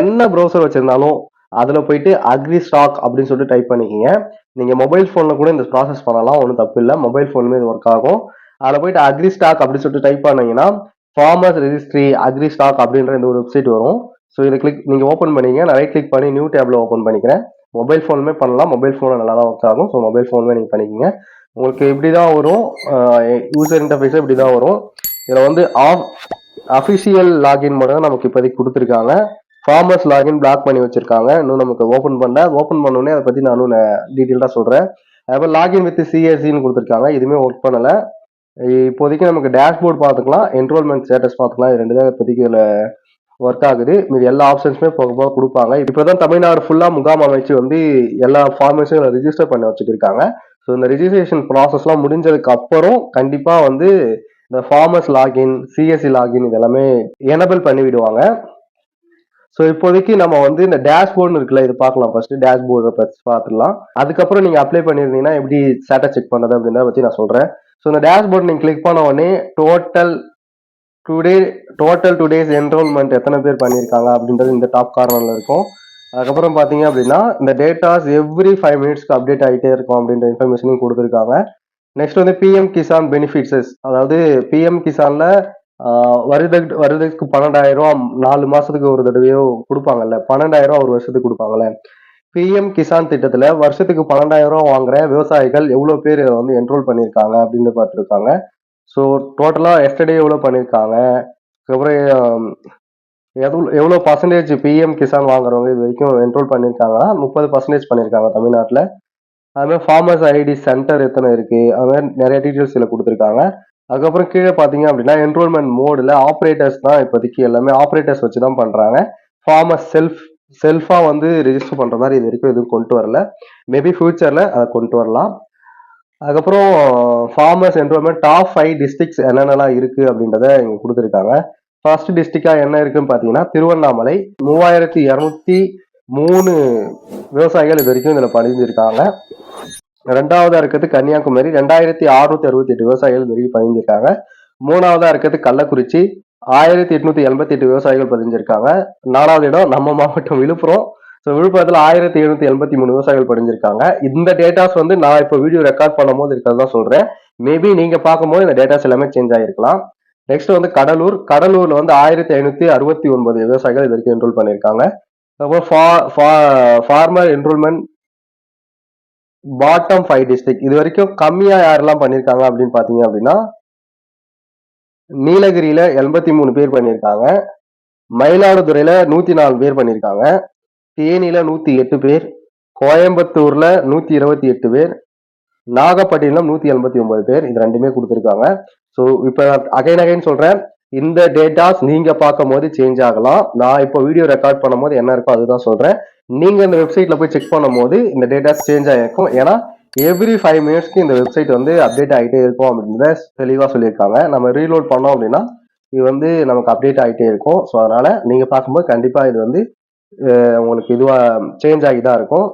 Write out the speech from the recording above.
என்ன ப்ரௌசர் வச்சிருந்தாலும் அதுல போயிட்டு அக்ரி ஸ்டாக் அப்படின்னு சொல்லிட்டு டைப் பண்ணிக்கிங்க. நீங்க மொபைல் போன்ல கூட இந்த ப்ராசஸ் பண்ணலாம் ஒன்றும் தப்பு இல்லை. மொபைல் போனுமே இது ஒர்க் ஆகும். அதில் போயிட்டு அக்ரி ஸ்டாக் அப்படின்னு சொல்லிட்டு டைப் பண்ணீங்கன்னா ஃபார்மர்ஸ் ரெஜிஸ்ட்ரி அக்ரி ஸ்டாக் அப்படின்ற இந்த ஒரு வெப்சைட் வரும். ஸோ இதை கிளிக் நீங்க ஓப்பன் பண்ணிங்க. நான் ரைட் கிளிக் பண்ணி நியூ டேப்ல ஓப்பன் பண்ணிக்கிறேன். மொபைல் ஃபோனுமே பண்ணலாம். மொபைல் ஃபோனில் நல்லா தான் ஒர்க் ஆகும். ஸோ மொபைல் ஃபோனுமே நீங்கள் பண்ணிக்கிங்க. உங்களுக்கு இப்படி தான் வரும் யூசர் இன்டர்ஃபேஸும் இப்படி தான் வரும். இதில் வந்து ஆஃப் அஃபிஷியல் லாகின் மட்டும் தான் நமக்கு இப்போதைக்கு கொடுத்துருக்காங்க. ஃபார்மர்ஸ் லாகின் பிளாக் பண்ணி வச்சிருக்காங்க. இன்னும் நமக்கு ஓப்பன் பண்ணல. ஓப்பன் பண்ணோடனே அதை பற்றி நானும் டீட்டெயிலாக சொல்கிறேன் அதுக்கப்புறம் லாகின் வித் சிஎஸ்சின்னு கொடுத்துருக்காங்க. இதுவுமே ஒர்க் பண்ணலை. இப்போதைக்கு நமக்கு டேஷ்போர்ட் பார்த்துக்கலாம். என்ரோல்மெண்ட் ஸ்டேட்டஸ் பார்த்துக்கலாம். இது ரெண்டு தான் இப்போதைக்கு இதில் ஒர்க் ஆகுது. மீது எல்லா ஆப்ஷன்ஸுமே போக போக கொடுப்பாங்க. இப்போ தான் தமிழ்நாடு ஃபுல்லாக முகாம் அமைச்சு வந்து எல்லா ஃபார்மேஷனும் ரிஜிஸ்டர் பண்ணி வச்சுருக்காங்க. ஸோ இந்த ரிஜிஸ்ட்ரேஷன் ப்ராசஸ்லாம் முடிஞ்சதுக்கு அப்புறம் கண்டிப்பாக வந்து இந்த ஃபார்மர்ஸ் லாகின் சிஎஸ்சி லாகின் இதெல்லாமே எனபிள் பண்ணி விடுவாங்க ஸோ இப்போதைக்கு நம்ம வந்து இந்த டேஷ்போர்டு இருக்குல்ல இது பார்க்கலாம் ஃபர்ஸ்ட் டேஷ்போர்டை பற்றி பார்த்துடலாம். அதுக்கப்புறம் நீங்கள் அப்ளை பண்ணியிருந்தீங்கன்னா எப்படி ஸ்டேட்டஸ் செக் பண்ணுறது அப்படின்றத பற்றி நான் சொல்கிறேன் ஸோ இந்த டேஷ்போர்ட் நீங்கள் கிளிக் பண்ண உடனே total today total today's enrolment எத்தனை பேர் பண்ணியிருக்காங்க அப்படின்றது இந்த டாப் கார்னரில் இருக்கும். அதுக்கப்புறம் பார்த்தீங்க அப்படின்னா இந்த டேட்டாஸ் எவ்ரி ஃபைவ் மினிட்ஸ்க்கு அப்டேட் ஆகிட்டே இருக்கும் அப்படின்ற இன்ஃபர்மேஷனையும் கொடுத்துருக்காங்க. நெக்ஸ்ட் வந்து பிஎம் கிசான் பெனிஃபிட்ஸஸ் அதாவது பிஎம் கிசானில் வருட வருடத்துக்கு பன்னெண்டாயிரம் ரூபா நாலு மாசத்துக்கு ஒரு தடவையோ கொடுப்பாங்கல்ல. பன்னெண்டாயிரம் ரூபா ஒரு வருஷத்துக்கு கொடுப்பாங்கல்ல. பிஎம் கிசான் திட்டத்துல வருஷத்துக்கு பன்னெண்டாயிரம் ரூபா வாங்குற விவசாயிகள் எவ்வளவு பேர் வந்து என்ரோல் பண்ணியிருக்காங்க அப்படின்னு பார்த்துருக்காங்க. ஸோ டோட்டலாக எஸ்டர்டே எவ்வளோ பண்ணியிருக்காங்க அதுக்கப்புறம் எவ்வளோ எவ்வளோ பர்சன்டேஜ் பிஎம் கிசான் வாங்குறவங்க இது வரைக்கும் என்ரோல் பண்ணியிருக்காங்கன்னா முப்பது பர்சன்டேஜ் பண்ணியிருக்காங்க தமிழ்நாட்டில். அதுமாதிரி ஃபார்மர்ஸ் ஐடி சென்டர் எத்தனை இருக்கு? அதுமாதிரி நிறைய டீட்டெயில்ஸ் இதில் கொடுத்துருக்காங்க. அதுக்கப்புறம் கீழே பார்த்தீங்க அப்படின்னா என்ரோல்மெண்ட் மோடில் ஆப்ரேட்டர்ஸ் தான் இப்போதைக்கு எல்லாமே ஆப்ரேட்டர்ஸ் வச்சு தான் பண்ணுறாங்க ஃபார்மர்ஸ் செல்ஃப் செல்ஃபாக வந்து ரிஜிஸ்டர் பண்ணுற மாதிரி இது வரைக்கும் எதுவும் கொண்டு வரல. மேபி ஃபியூச்சரில் அதை கொண்டு வரலாம். அதுக்கப்புறம் farmers enrolment top five districts என்னென்னலாம் இருக்குது அப்படின்றத இங்கே கொடுத்துருக்காங்க. ஃபர்ஸ்ட் டிஸ்ட்ரிக்டாக என்ன இருக்குன்னு பார்த்தீங்கன்னா திருவண்ணாமலை. மூவாயிரத்தி இரநூத்தி மூணு விவசாயிகள் இது வரைக்கும் இதில் பதிஞ்சிருக்காங்க ரெண்டாவதா இருக்கிறது கன்னியாகுமரி. ரெண்டாயிரத்தி அறுநூத்தி அறுபத்தி எட்டு விவசாயிகள் இது வரைக்கும் பதிஞ்சிருக்காங்க. மூணாவதா இருக்கிறது கள்ளக்குறிச்சி. ஆயிரத்தி எட்நூத்தி எண்பத்தி எட்டு விவசாயிகள் பதிஞ்சிருக்காங்க. நாலாவது இடம் நம்ம மாவட்டம் விழுப்புரம். ஸோ விழுப்புரத்தில் ஆயிரத்தி எழுநூத்தி எண்பத்தி மூணு விவசாயிகள் படிஞ்சிருக்காங்க இந்த டேட்டாஸ் வந்து நான் இப்போ வீடியோ ரெக்கார்ட் பண்ணும் போது இருக்கிறதா சொல்றேன். மேபி நீங்க பார்க்கும்போது இந்த டேட்டாஸ் எல்லாமே சேஞ்ச் ஆகிருக்கலாம் நெக்ஸ்ட் வந்து கடலூர். கடலூர்ல வந்து ஆயிரத்தி ஐநூத்தி அறுபத்தி ஒன்பது விவசாயிகள் இது வரைக்கும் என்ரோல் பண்ணியிருக்காங்க அப்புறம் farmer enrolment bottom five district இது வரைக்கும் கம்மியா யாரெல்லாம் பண்ணியிருக்காங்க அப்படின்னு பாத்தீங்க அப்படின்னா நீலகிரியில எண்பத்தி மூணு பேர் பண்ணியிருக்காங்க மயிலாடுதுறையில நூத்தி நாலு பேர் பண்ணியிருக்காங்க தேனியில நூத்தி எட்டு பேர். கோயம்புத்தூர்ல நூத்தி இருபத்தி எட்டு பேர். நாகப்பட்டினம் நூத்தி எண்பத்தி ஒன்பது பேர். இது ரெண்டுமே கொடுத்துருக்காங்க. ஸோ இப்போ அகைன் அகைன் சொல்றேன். இந்த டேட்டாஸ் நீங்க பார்க்கும் போது சேஞ்ச் ஆகலாம். நான் இப்போ வீடியோ ரெக்கார்ட் பண்ணும் போது என்ன இருக்கோ அதுதான் சொல்றேன். நீங்க இந்த வெப்சைட்ல போய் செக் பண்ணும்போது இந்த டேட்டாஸ் சேஞ்ச் ஆகிருக்கும் ஏன்னா எவ்ரி ஃபைவ் மினிட்ஸ்க்கு இந்த வெப்சைட் வந்து அப்டேட் ஆகிட்டே இருக்கும் அப்படின்றத தெளிவாக சொல்லியிருக்காங்க. நம்ம ரீலோட் பண்ணோம் அப்படின்னா இது வந்து நமக்கு அப்டேட் ஆகிட்டே இருக்கும். ஸோ அதனால நீங்கள் பார்க்கும்போது கண்டிப்பாக இது வந்து உங்களுக்கு இதுவாக சேஞ்ச் ஆகி தான் இருக்கும்.